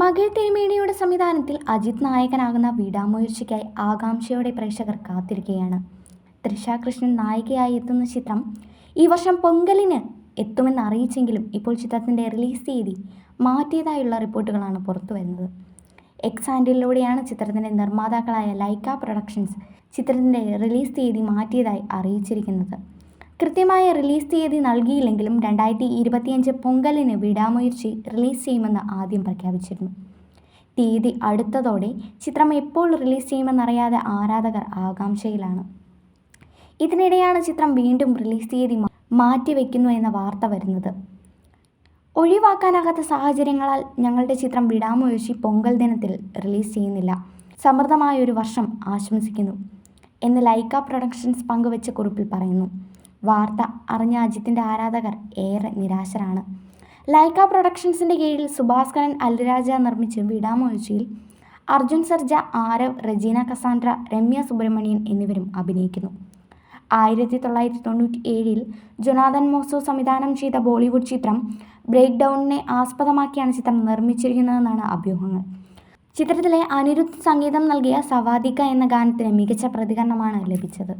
മകൾ തിരുമേനിയുടെ സംവിധാനത്തിൽ അജിത് നായകനാകുന്ന വീടാമുയർച്ചയ്ക്കായി ആകാംക്ഷയോടെ പ്രേക്ഷകർ കാത്തിരിക്കുകയാണ്. തൃഷ കൃഷ്ണൻ നായികയായി എത്തുന്ന ചിത്രം ഈ വർഷം പൊങ്കലിന് എത്തുമെന്ന് അറിയിച്ചെങ്കിലും ഇപ്പോൾ ചിത്രത്തിന്റെ റിലീസ് തീയതി മാറ്റിയതായുള്ള റിപ്പോർട്ടുകളാണ് പുറത്തു വരുന്നത്. എക്സ് ഹാൻഡിലൂടെയാണ് ചിത്രത്തിന്റെ നിർമ്മാതാക്കളായ ലൈക്ക പ്രൊഡക്ഷൻസ് ചിത്രത്തിന്റെ റിലീസ് തീയതി മാറ്റിയതായി അറിയിച്ചിരിക്കുന്നത്. കൃത്യമായ റിലീസ് തീയതി നൽകിയില്ലെങ്കിലും രണ്ടായിരത്തി ഇരുപത്തിയഞ്ച് പൊങ്കലിന് വിടാമുയർച്ചി റിലീസ് ചെയ്യുമെന്ന് ആദ്യം പ്രഖ്യാപിച്ചിരുന്നു. തീയതി അടുത്തതോടെ ചിത്രം എപ്പോൾ റിലീസ് ചെയ്യുമെന്നറിയാതെ ആരാധകർ ആകാംക്ഷയിലാണ്. ഇതിനിടെയാണ് ചിത്രം വീണ്ടും റിലീസ് തീയതി മാറ്റിവെക്കുന്നു എന്ന വാർത്ത വരുന്നത്. ഒഴിവാക്കാനാകാത്ത സാഹചര്യങ്ങളാൽ ഞങ്ങളുടെ ചിത്രം വിടാമുയർച്ചി പൊങ്കൽ ദിനത്തിൽ റിലീസ് ചെയ്യുന്നില്ല. സമൃദ്ധമായൊരു വർഷം ആശംസിക്കുന്നു. എന്ന് ലൈക്ക പ്രൊഡക്ഷൻസ് പങ്കുവച്ച കുറിപ്പിൽ പറയുന്നു. വാർത്ത അറിഞ്ഞ അജിത്തിന്റെ ആരാധകർ ഏറെ നിരാശരാണ്. ലൈക്ക പ്രൊഡക്ഷൻസിന്റെ കീഴിൽ സുഭാസ്കരൻ അൽരാജ നിർമ്മിച്ച വിടാമൊഴിച്ചിയിൽ അർജുൻ സർജ ആരവ് റജീന കസാൻഡ്ര രമ്യ സുബ്രഹ്മണ്യൻ എന്നിവരും അഭിനയിക്കുന്നു. ആയിരത്തി തൊള്ളായിരത്തി തൊണ്ണൂറ്റി ഏഴിൽ ജൊനാഥൻ മോസോ സംവിധാനം ചെയ്ത ബോളിവുഡ് ചിത്രം ബ്രേക്ക് ഡൗണിനെ ആസ്പദമാക്കിയാണ് ചിത്രം നിർമ്മിച്ചിരിക്കുന്നതെന്നാണ് അഭ്യൂഹങ്ങൾ. ചിത്രത്തിലെ അനിരുദ്ധ് സംഗീതം നൽകിയ സവാദിക എന്ന ഗാനത്തിന് മികച്ച പ്രതികരണമാണ് ലഭിച്ചത്.